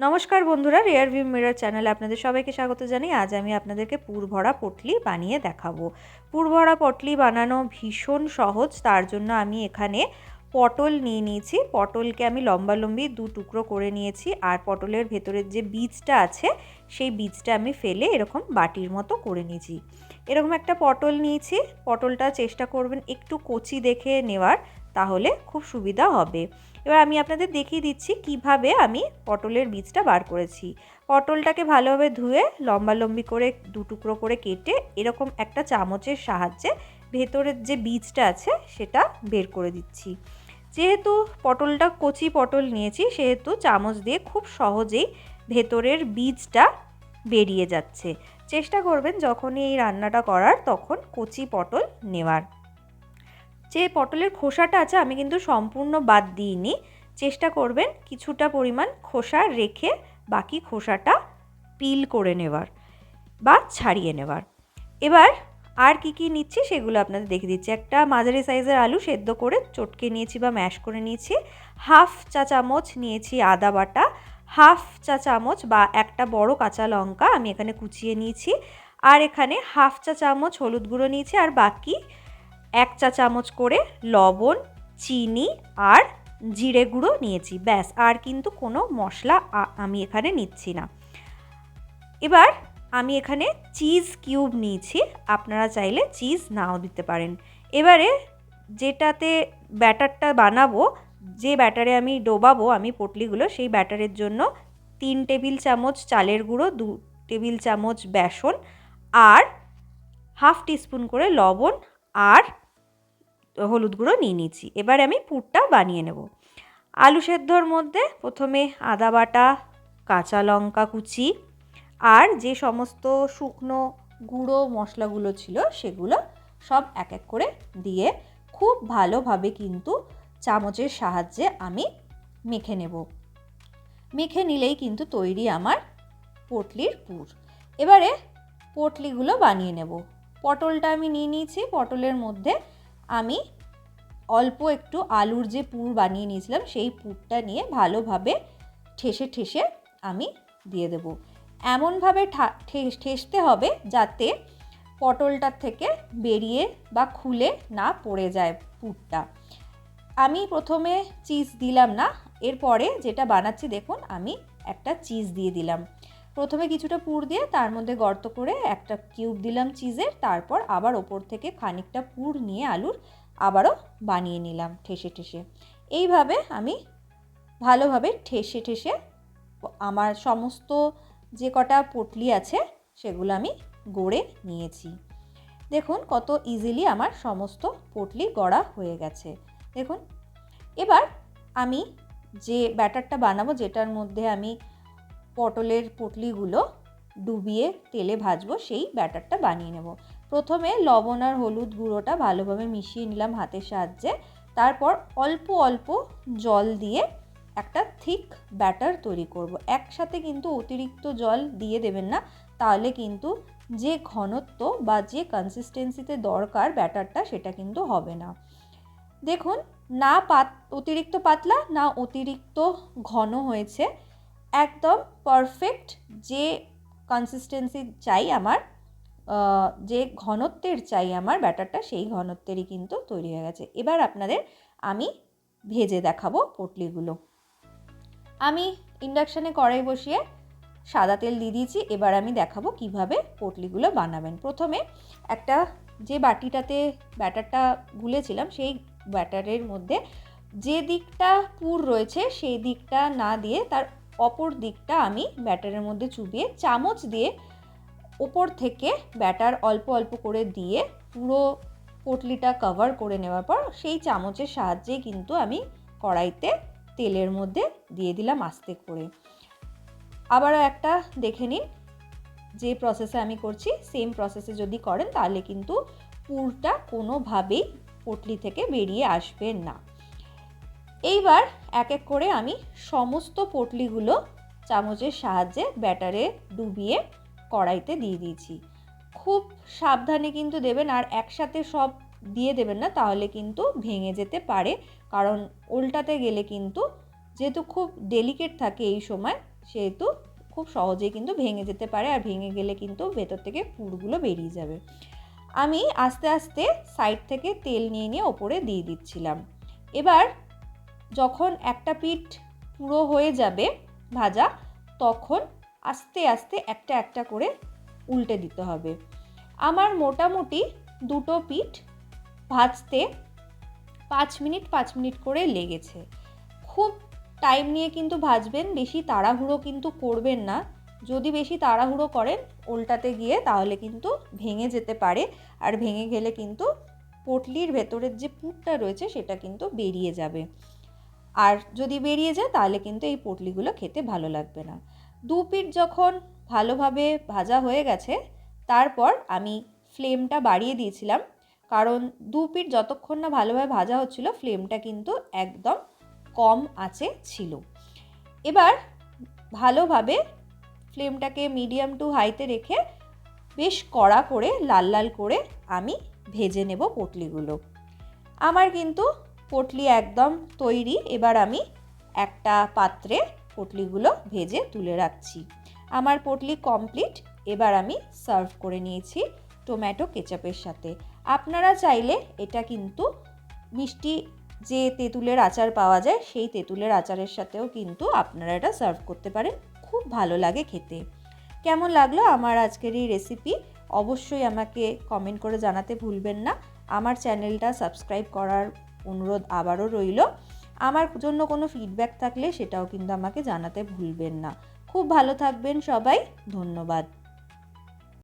নমস্কার বন্ধুরা rare view mirror চ্যানেলে আপনাদের সবাইকে স্বাগত জানাই। আজ আমি আপনাদেরকে পুর ভরা পটলি বানিয়ে দেখাবো। পুর ভরা পটলি বানানো ভীষণ সহজ, তার জন্য আমি এখানে পটল নিয়ে নিয়েছি। পটলকে আমি লম্বা লম্বি দু টুকরো করে নিয়েছি আর পটলের ভেতরের যে বীজটা আছে, সেই বীজটা আমি ফেলে এরকম বাটির মতো করে নিয়েছি। এরকম একটা পটল নিয়েছি। পটলটা চেষ্টা করবেন একটু কচি দেখে নেওয়ার। তাহলে খুব সুবিধা হবে। এবার আমি আপনাদের দেখিয়ে দিচ্ছি কীভাবে আমি পটলের বীজটা বার করেছি। পটলটাকে ভালোভাবে ধুয়ে লম্বা লম্বি করে দু টুকরো করে কেটে এরকম একটা চামচের সাহায্যে ভেতরের যে বীজটা আছে সেটা বের করে দিচ্ছি। যেহেতু পটলটা কচি পটল নিয়েছি, সেহেতু চামচ দিয়ে খুব সহজেই ভেতরের বীজটা বেরিয়ে যাচ্ছে। চেষ্টা করবেন যখনই এই রান্নাটা করার, তখন কচি পটল নেওয়ার। যে পটলের খোসাটা আছে, আমি কিন্তু সম্পূর্ণ বাদ দিইনি। চেষ্টা করবেন কিছুটা পরিমাণ খোসা রেখে বাকি খোসাটা পিল করে নেওয়ার বা ছাড়িয়ে নেওয়ার। এবার আর কি কি নিচ্ছি সেগুলো আপনাদের দেখে দিচ্ছি। একটা মাঝারি সাইজের আলু সেদ্ধ করে চটকে নিয়েছি বা ম্যাশ করে নিয়েছি। হাফ চা চামচ নিয়েছি আদা বাটা, হাফ চা চামচ বা একটা বড় কাঁচা লঙ্কা আমি এখানে কুচিয়ে নিয়েছি। আর এখানে হাফ চা চামচ হলুদ গুঁড়ো নিয়েছি আর বাকি এক চা চামচ করে লবণ, চিনি আর জিরে গুঁড়ো নিয়েছি। ব্যাস, আর কিন্তু কোনো মশলা আমি এখানে নিচ্ছি না। এবার আমি এখানে চিজ কিউব নিয়েছি। আপনারা চাইলে চিজ নাও দিতে পারেন। এবারে যেটাতে ব্যাটারটা বানাবো, যে ব্যাটারে আমি ডোবাবো, আমি পটলিগুলো, সেই ব্যাটারের জন্য তিন টেবিল চামচ চালের গুঁড়ো, দু টেবিল চামচ বেসন, আর হাফ টিস্পুন করে লবণ, আর হলুদ গুঁড়ো নিয়ে নিচ্ছি। এবার আমি পুরটা বানিয়ে নেব। আলু সেদ্ধর মধ্যে প্রথমে আদা বাটা, কাঁচা লঙ্কা কুচি আর যে সমস্ত শুকনো গুঁড়ো মশলাগুলো ছিল সেগুলো সব এক এক করে দিয়ে খুব ভালোভাবে কিন্তু চামচের সাহায্যে আমি মেখে নেব। মেখে নিলেই কিন্তু তৈরি আমার পটলির পুর। এবারে পটলিগুলো বানিয়ে নেব। পটলটা আমি নিয়ে নিয়েছি। পটলের মধ্যে আমি অল্প একটু আলুর যে পুর বানিয়ে নিয়েছিলাম, সেই পুরটা নিয়ে ভালোভাবে ঠেসে ঠেসে আমি দিয়ে দেবো। এমনভাবে ঠেসতে হবে যাতে পটলটার থেকে বেরিয়ে বা খুলে না পড়ে যায় পুরটা। আমি প্রথমে চিজ দিলাম না, এরপরে যেটা বানাচ্ছি দেখুন, আমি একটা চিজ দিয়ে দিলাম। প্রথমে কিছুটা পুর দিয়ে তার মধ্যে গর্ত করে একটা কিউব দিলাম চিজের, তারপর আবার ওপর থেকে খানিকটা পুর নিয়ে আলুর আবারও বানিয়ে নিলাম ঠেসে ঠেসে। এইভাবে আমি ভালোভাবে ঠেসে ঠেসে আমার সমস্ত যে কটা পটলি আছে সেগুলো আমি গড়ে নিয়েছি। দেখুন কত ইজিলি আমার সমস্ত পটলি গড়া হয়ে গেছে। দেখুন, এবার আমি যে ব্যাটারটা বানাবো যেটার মধ্যে আমি পটলের পটলিগুলো ডুবিয়ে তেলে ভাজবো, সেই ব্যাটারটা বানিয়ে নেব। প্রথমে লবণ আর হলুদ গুঁড়োটা ভালোভাবে মিশিয়ে নিলাম হাতের সাহায্যে। তারপর অল্প অল্প জল দিয়ে একটা থিক ব্যাটার তৈরি করব। একসাথে কিন্তু অতিরিক্ত জল দিয়ে দেবেন না, তাহলে কিন্তু যে ঘনত্ব বা যে কনসিস্টেন্সিতে দরকার ব্যাটারটা, সেটা কিন্তু হবে না। দেখুন, না পাত, অতিরিক্ত পাতলা, না অতিরিক্ত ঘন হয়েছে। একদম পারফেক্ট যে কনসিস্টেন্সি চাই আমার যে ঘনত্বের চাই আমার ব্যাটারটা, সেই ঘনত্বেরই কিন্তু তৈরি হয়ে গেছে। এবার আপনাদের আমি ভেজে দেখাবো পটলিগুলো। আমি ইন্ডাকশানে কড়াই বসিয়ে সাদা তেল দিয়ে দিয়েছি, এবার আমি দেখাবো কীভাবে পটলিগুলো বানাবেন। প্রথমে একটা যে বাটিটাতে ব্যাটারটা গুলেছিলাম, সেই ব্যাটারের মধ্যে যে দিকটা পুর রয়েছে, সেই দিকটা না দিয়ে তার অপর দিকটা আমি ব্যাটারের মধ্যে চুবিয়ে চামচ দিয়ে ওপর থেকে ব্যাটার অল্প অল্প করে দিয়ে পুরো পটলিটা কভার করে নেওয়ার পর সেই চামচের সাহায্যে কিন্তু আমি কড়াইতে তেলের মধ্যে দিয়ে দিলাম আস্তে করে। আবারও একটা দেখে নিন, যে প্রসেসে আমি করছি সেম প্রসেসে যদি করেন তাহলে কিন্তু পুরটা কোনোভাবেই পটলি থেকে বেরিয়ে আসবে না। এইবার এক এক করে আমি সমস্ত পটলিগুলো চামচের সাহায্যে ব্যাটারে ডুবিয়ে কড়াইতে দিয়ে দিয়েছি। খুব সাবধানে কিন্তু দেবেন আর একসাথে সব দিয়ে দেবেন না, তাহলে কিন্তু ভেঙে যেতে পারে। কারণ উল্টাতে গেলে কিন্তু যেহেতু খুব ডেলিকেট থাকে এই সময়, সেহেতু খুব সহজেই কিন্তু ভেঙে যেতে পারে আর ভেঙে গেলে কিন্তু ভেতর থেকে পুরগুলো বেরিয়ে যাবে। আমি আস্তে আস্তে সাইড থেকে তেল নিয়ে নিয়ে ওপরে দিয়ে দিচ্ছিলাম। এবার যখন একটা পিঠ পুরো হয়ে যাবে ভাজা, তখন আস্তে আস্তে একটা একটা করে উল্টে দিতে হবে। আমার মোটামুটি দুটো পিঠ ভাজতে পাঁচ মিনিট পাঁচ মিনিট করে লেগেছে। খুব টাইম নিয়ে কিন্তু ভাজবেন, বেশি তাড়াহুড়ো কিন্তু করবেন না। যদি বেশি তাড়াহুড়ো করেন, উল্টাতে গিয়ে তাহলে কিন্তু ভেঙে যেতে পারে। আর ভেঙে গেলে কিন্তু পটলির ভেতরের যে পুরটা রয়েছে, সেটা কিন্তু বেরিয়ে যাবে। আর যদি বেরিয়ে যায়, তাহলে কিন্তু এই পটলিগুলো খেতে ভালো লাগবে না। দু পিঠ যখন ভালোভাবে ভাজা হয়ে গেছে, তারপর আমি ফ্লেমটা বাড়িয়ে দিয়েছিলাম। কারণ দু পিঠ যতক্ষণ না ভালোভাবে ভাজা হচ্ছিল, ফ্লেমটা কিন্তু একদম কম আঁচে ছিল। এবার ভালোভাবে ফ্লেমটাকে মিডিয়াম টু হাইতে রেখে বেশ কড়া করে, লাল লাল করে আমি ভেজে নেব পটলিগুলো। আমার কিন্তু পটলি একদম তৈরি। এবার আমি একটা পাত্রে পটলিগুলো ভেজে তুলে রাখছি। আমার পটলি কমপ্লিট। এবার আমি সার্ভ করে নিয়েছি টোম্যাটো কেচাপের সাথে। আপনারা চাইলে এটা কিন্তু মিষ্টি যে তেঁতুলের আচার পাওয়া যায়, সেই তেঁতুলের আচারের সাথেও কিন্তু আপনারা এটা সার্ভ করতে পারেন। খুব ভালো লাগে খেতে। কেমন লাগল আমার আজকের এই রেসিপি? অবশ্যই আমাকে কমেন্ট করে জানাতে ভুলবেন না। আমার চ্যানেলটা সাবস্ক্রাইব করার অনুরোধ আবারও রইল। আমার জন্য কোনো ফিডব্যাক থাকলে সেটাও কিন্তু আমাকে জানাতে ভুলবেন না। খুব ভালো থাকবেন সবাই, ধন্যবাদ।